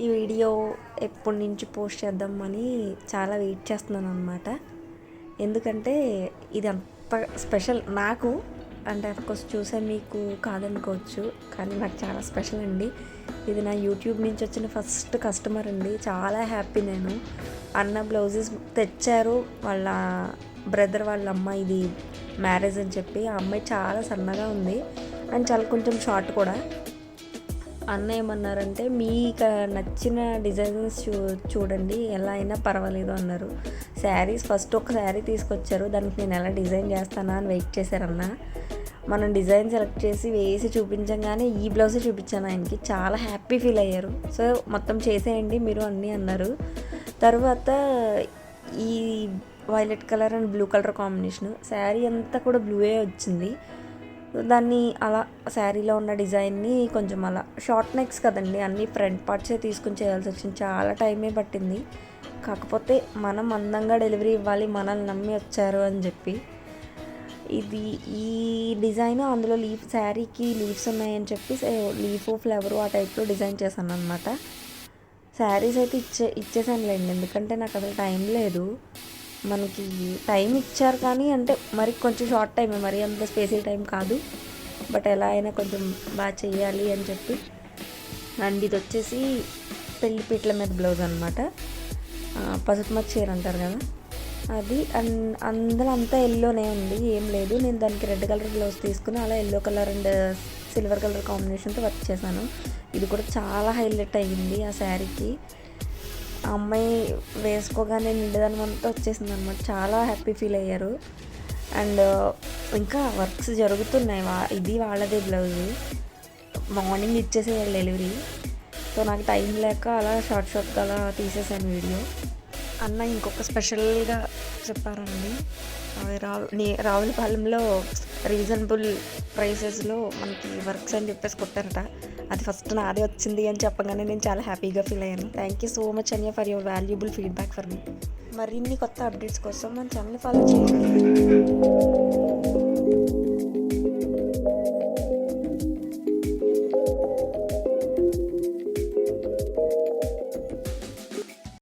ఈ వీడియో ఎప్పటి నుంచి పోస్ట్ చేద్దామని చాలా వెయిట్ చేస్తున్నాను అనమాట ఎందుకంటే ఇది అంత స్పెషల్ నాకు అంటే అఫ్కోర్స్ చూసే మీకు కాదనుకోవచ్చు కానీ నాకు చాలా స్పెషల్ అండి. ఇది నా యూట్యూబ్ నుంచి వచ్చిన ఫస్ట్ కస్టమర్ అండి. చాలా హ్యాపీ నేను. అన్న బ్లౌజెస్ తెచ్చారు. వాళ్ళ బ్రదర్ వాళ్ళ అమ్మాయి ఇది మ్యారేజ్ అని చెప్పి. ఆ అమ్మాయి చాలా సన్నగా ఉంది. అండ్ చాలా కొంచెం షార్ట్ కూడా. అన్న ఏమన్నారంటే మీకు నచ్చిన డిజైన్స్ చూ చూడండి ఎలా అయినా పర్వాలేదు అన్నారు. శారీస్ ఫస్ట్ ఒక శారీ తీసుకొచ్చారు దానికి నేను ఎలా డిజైన్ చేస్తానా అని వెయిట్ చేశారన్న. మనం డిజైన్ సెలెక్ట్ చేసి వేసి చూపించగానే ఈ బ్లౌజ్ చూపించాను ఆయనకి. చాలా హ్యాపీ ఫీల్ అయ్యారు. సో మొత్తం చేసేయండి మీరు అన్నీ అన్నారు. తర్వాత ఈ violet colour and blue colour combination. Sari అంతా కూడా బ్లూయే వచ్చింది. దాన్ని అలా శారీలో ఉన్న డిజైన్ని కొంచెం అలా షార్ట్ నెక్స్ కదండి అన్ని ఫ్రంట్ పార్ట్సే తీసుకుని చేయాల్సి వచ్చింది. చాలా టైమే పట్టింది. కాకపోతే మనం అందంగా డెలివరీ ఇవ్వాలి మనల్ని నమ్మి వచ్చారు అని చెప్పి. ఇది ఈ డిజైన్ అందులో లీఫ్ శారీకి లీవ్స్ ఉన్నాయని చెప్పి లీఫ్ ఫ్లవర్ ఆ టైప్లో డిజైన్ చేశాను అనమాట శారీస్ అయితే ఇచ్చే ఇచ్చేసానులేండి. ఎందుకంటే నాకు అసలు టైం లేదు. మనకి టైం ఇచ్చారు కానీ అంటే మరి కొంచెం షార్ట్ టైమే మరి అంత స్పేసిల్ టైం కాదు. బట్ ఎలా అయినా కొంచెం బాగా చెయ్యాలి అని చెప్పి. అండ్ ఇది వచ్చేసి పెళ్ళి పీట్ల మీద బ్లౌజ్ అనమాట పసుపు మచ్చ చీర అంటారు కదా. అది అండ్ అందులో అంతా ఎల్లోనే ఉంది ఏం లేదు. నేను దానికి రెడ్ కలర్ బ్లౌజ్ తీసుకుని అలా yellow colour and silver colour కాంబినేషన్తో వర్క్ చేశాను. ఇది కూడా చాలా హైలైట్ అయ్యింది ఆ శారీకి. ఆ అమ్మాయి వేసుకోగానే నిండుదనం అంతా వచ్చేసింది అనమాట చాలా హ్యాపీ ఫీల్ అయ్యారు. అండ్ uh, ఇంకా వర్క్స్ జరుగుతున్నాయి. వా ఇది వాళ్ళదే బ్లౌజ్ మార్నింగ్ ఇచ్చేసేయాలి డెలివరీ సో నాకు టైం లేక అలా షార్ట్ షార్ట్గా అలా తీసేసాను వీడియో అన్న ఇంకొక స్పెషల్గా చెప్పారండి. అవి రావు రావులపాలెంలో రీజనబుల్ ప్రైసెస్లో మనకి వర్క్స్ అని చెప్పేసి కొట్టారట. అది ఫస్ట్ నాదే వచ్చింది అని చెప్పగానే నేను చాలా హ్యాపీగా ఫీల్ అయ్యాను. Thank you so much Anya for your valuable feedback for me. మరిన్ని కొత్త అప్డేట్స్ కోసం మన ఛానల్ ఫాలో చేయండి.